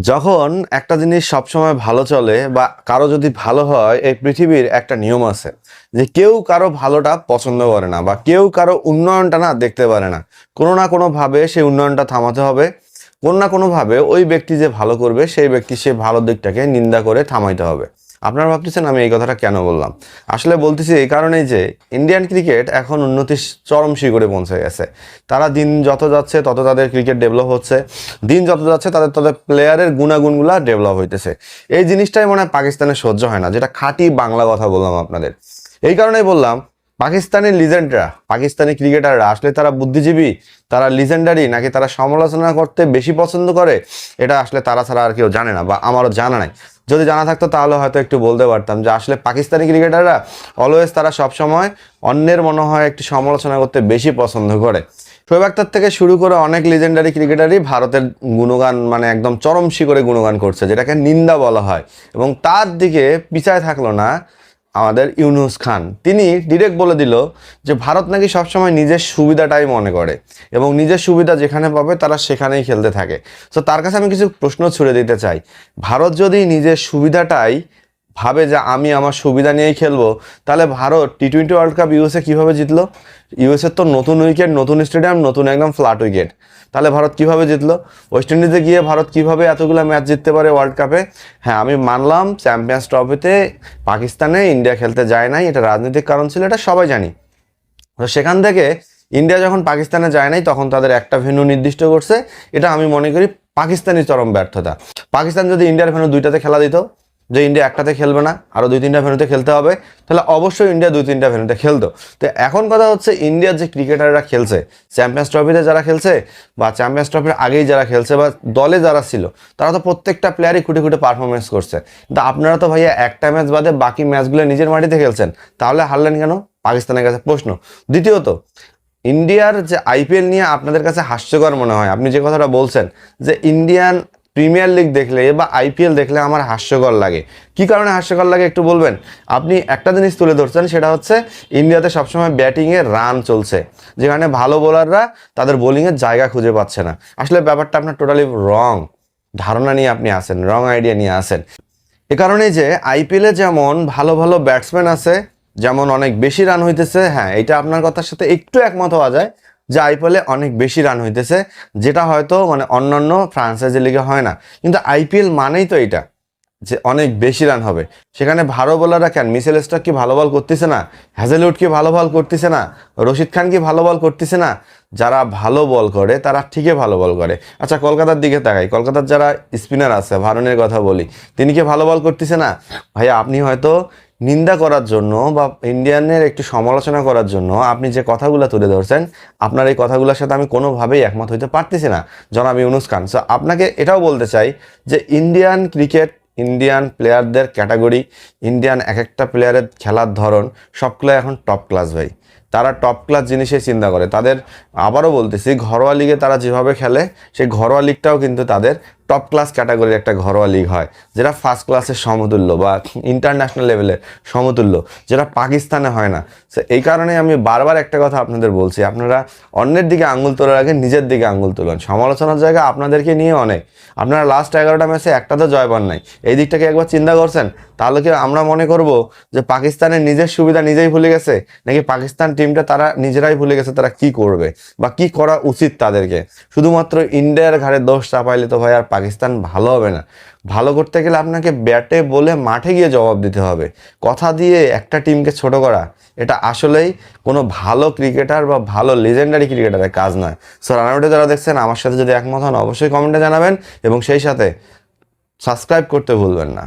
যখন একটা জিনিস সবসময় ভালো চলে বা কারও যদি ভালো হয়, এই পৃথিবীর একটা নিয়ম আছে যে কেউ কারও ভালোটা পছন্দ করে না বা কেউ কারও উন্নয়নটা না দেখতে পারে না। কোনো না কোনোভাবে সেই উন্নয়নটা থামাতে হবে। কোনো না কোনোভাবে ওই ব্যক্তি যে ভালো করবে, সেই ব্যক্তি সে ভালো দিকটাকে নিন্দা করে থামাইতে হবে। আপনারা ভাবতেছেন আমি এই কথাটা কেন বললাম? আসলে বলতেছি এই কারণেই যে ইন্ডিয়ান ক্রিকেট এখন উন্নতির চরম শিখরে পৌঁছে গেছে। তারা দিন যত যাচ্ছে তত তাদের ক্রিকেট ডেভেলপ হচ্ছে। দিন যত যাচ্ছে তাদের তাদের প্লেয়ারের গুণাগুণগুলো ডেভেলপ হইতেছে। এই জিনিসটাই মনে হয় পাকিস্তানের সহ্য হয় না, যেটা খাঁটি বাংলা কথা বললাম আপনাদের। এই কারণেই বললাম, পাকিস্তানের লিজেন্ডরা পাকিস্তানি ক্রিকেটাররা আসলে তারা বুদ্ধিজীবী, তারা লিজেন্ডারি নাকি তারা সমালোচনা করতে বেশি পছন্দ করে, এটা আসলে তারা ছাড়া আর কেউ জানে না বা আমারও জানা নাই। যদি জানা থাকতো, তাহলে হয়তো একটু বলতে পারতাম যে আসলে পাকিস্তানি ক্রিকেটাররা অলওয়েজ তারা সবসময় অন্যের মনে হয় একটু সমালোচনা করতে বেশি পছন্দ করে। শোয়েব আক্তার থেকে শুরু করে অনেক লিজেন্ডারি ক্রিকেটারই ভারতের গুণগান মানে একদম চরম শিখরে গুণগান করছে, যেটাকে নিন্দা বলা হয়। এবং তার দিকে পিছায় থাকল না আমাদের ইউনুস খান। তিনি ডিরেক্ট বলে দিল যে, ভারত নাকি সবসময় নিজের সুবিধাটাই মনে করে এবং নিজের সুবিধা যেখানে পাবে তারা সেখানেই খেলতে থাকে। তো তার কাছে আমি কিছু প্রশ্ন ছুড়ে দিতে চাই। ভারত যদি নিজের সুবিধাটাই ভাবে যে আমি আমার সুবিধা নিয়েই খেলব, তাহলে Bharat T twenty world cup USA কীভাবে জিতলো? ইউএসএ তো নতুন উইকেট নতুন স্টেডিয়াম নতুন একদম ফ্ল্যাট উইকেট তাহলে ভারত কীভাবে জিতলো? ওয়েস্ট ইন্ডিজে গিয়ে ভারত কীভাবে এতগুলো ম্যাচ জিততে পারে ওয়ার্ল্ড কাপে হ্যাঁ আমি মানলাম চ্যাম্পিয়ন্স ট্রফিতে পাকিস্তানে ইন্ডিয়া খেলতে যায় নাই, এটা রাজনৈতিক কারণ ছিল, এটা সবাই জানি। তো সেখান থেকে ইন্ডিয়া যখন পাকিস্তানে যায় নাই, তখন তাদের একটা ভেন্যু নির্দিষ্ট করছে, এটা আমি মনে করি পাকিস্তানি চরম ব্যর্থতা। পাকিস্তান যদি ইন্ডিয়ার ভেন্যু দুইটাতে খেলা দিত যে ইন্ডিয়া একটাতে খেলবে না আরও দুই তিনটা ভেন্যুতে খেলতে হবে, তাহলে অবশ্যই ইন্ডিয়া দুই তিনটা ভেন্যুতে খেলতো। তো এখন কথা হচ্ছে ইন্ডিয়ার যে ক্রিকেটাররা খেলছে চ্যাম্পিয়ন্স ট্রফিতে যারা খেলছে বা চ্যাম্পিয়ন্স ট্রফির আগেই যারা খেলছে বা দলে যারা ছিল, তারা তো প্রত্যেকটা প্লেয়ারই খুঁটে খুঁটে পারফরমেন্স করছে। কিন্তু আপনারা তো ভাইয়া একটা ম্যাচ বাদে বাকি ম্যাচগুলো নিজের মাটিতে খেলছেন, তাহলে হারলেন কেন? পাকিস্তানের কাছে প্রশ্ন। দ্বিতীয়ত, ইন্ডিয়ার যে আইপিএল নিয়ে আপনাদের কাছে হাস্যকর মনে হয়, আপনি যে কথাটা বলছেন যে ইন্ডিয়ান প্রিমিয়ার লিগ দেখলে বা আইপিএল দেখলে আমার হাস্যকর লাগে। কি কারণে হাস্যকর লাগে একটু বলবেন? আপনি একটা জিনিস তুলে ধরছেন, সেটা হচ্ছে ইন্ডিয়াতে সবসময় ব্যাটিংয়ে রান চলছে। যেখানে ভালো বোলাররা তাদের বোলিংয়ের জায়গা খুঁজে পাচ্ছে না। আসলে ব্যাপারটা আপনার টোটালি রং। ধারণা নিয়ে আপনি আসেন রং আইডিয়া নিয়ে আসেন এ কারণে যে আইপিএলে যেমন ভালো ভালো ব্যাটসম্যান আছে, যেমন অনেক বেশি রান হইতেছে হ্যাঁ এটা আপনার কথার সাথে একটু একমত হওয়া যায়। যে আইপিএলে অনেক বেশি রান হইতেছে, যেটা হয়তো মানে অন্যান্য ফ্রান্সাইজি লিগে হয় না। কিন্তু আইপিএল মানেই তো এটা যে অনেক বেশি রান হবে। সেখানে ভালো বোলাররা কেন? মিসেল স্টক কি ভালো বল করতেছে না? হ্যাজেলউড কি ভালো বল করতেছে না? রশিদ খান কি ভালো বল করতেছে না? যারা ভালো বল করে, তারা ঠিকই ভালো বল করে। আচ্ছা কলকাতার দিকে তাকাই। কলকাতার যারা স্পিনার আছে, ভারনের কথা বলি, তিনি কি ভালো বল করতেছে না? ভাইয়া, আপনি হয়তো নিন্দা করার জন্য বা ইন্ডিয়ানের একটু সমালোচনা করার জন্য আপনি যে কথাগুলো তুলে ধরছেন, আপনার এই কথাগুলোর সাথে আমি কোনোভাবেই একমত হইতে পারতেছি না। জনাব ইউনুস খান সো আপনাকে এটাও বলতে চাই যে ইন্ডিয়ান ক্রিকেট ইন্ডিয়ান প্লেয়ারদের ক্যাটাগরি ইন্ডিয়ান এক একটা প্লেয়ারের খেলার ধরন সবগুলো এখন টপ ক্লাস ভাই। তারা টপ ক্লাস জিনিসে চিন্তা করে। তাদের, আবারও বলতেছি, ঘরোয়া লিগে তারা যেভাবে খেলে, সেই ঘরোয়া লিগটাও কিন্তু তাদের টপ ক্লাস ক্যাটাগরির একটা ঘরোয়া লিগ হয়, যেটা ফার্স্ট ক্লাসের সমতুল্য বা ইন্টারন্যাশনাল লেভেলের সমতুল্য, যেটা পাকিস্তানে হয় না। সো এই কারণে আমি বারবার একটা কথা আপনাদের বলছি, আপনারা অন্যের দিকে আঙুল তোলার আগে নিজের দিকে আঙুল তুলুন। সমালোচনার জায়গা আপনাদেরকে নিয়ে অনেক। আপনারা লাস্ট এগারোটা ম্যাচে একটা তো জয় পান নাই। এই দিকটাকে একবার চিন্তা করছেন? তাহলে কি আমরা মনে করব যে পাকিস্তানের নিজের সুবিধা নিজেই ভুলে গেছে, নাকি পাকিস্তান টিমটা তারা নিজেরাই ভুলে গেছে, তারা কি করবে বা কি করা উচিত তাদেরকে? শুধুমাত্র ইন্ডিয়ার ঘাড়ে দোষ চাপাইলে তো ভাই আর পাকিস্তান ভালো হবে না। ভালো করতে গেলে আপনাকে ব্যাটে বলে মাঠে গিয়ে জবাব দিতে হবে। কথা দিয়ে একটা টিমকে ছোট করা, এটা আসলেই কোনো ভালো ক্রিকেটার বা ভালো লেজেন্ডারি ক্রিকেটারের কাজ নয়। সো রানাউটে যারা দেখছেন, আমার সাথে যদি একমত হন, অবশ্যই কমেন্টে জানাবেন এবং সেই সাথে সাবস্ক্রাইব করতে ভুলবেন না।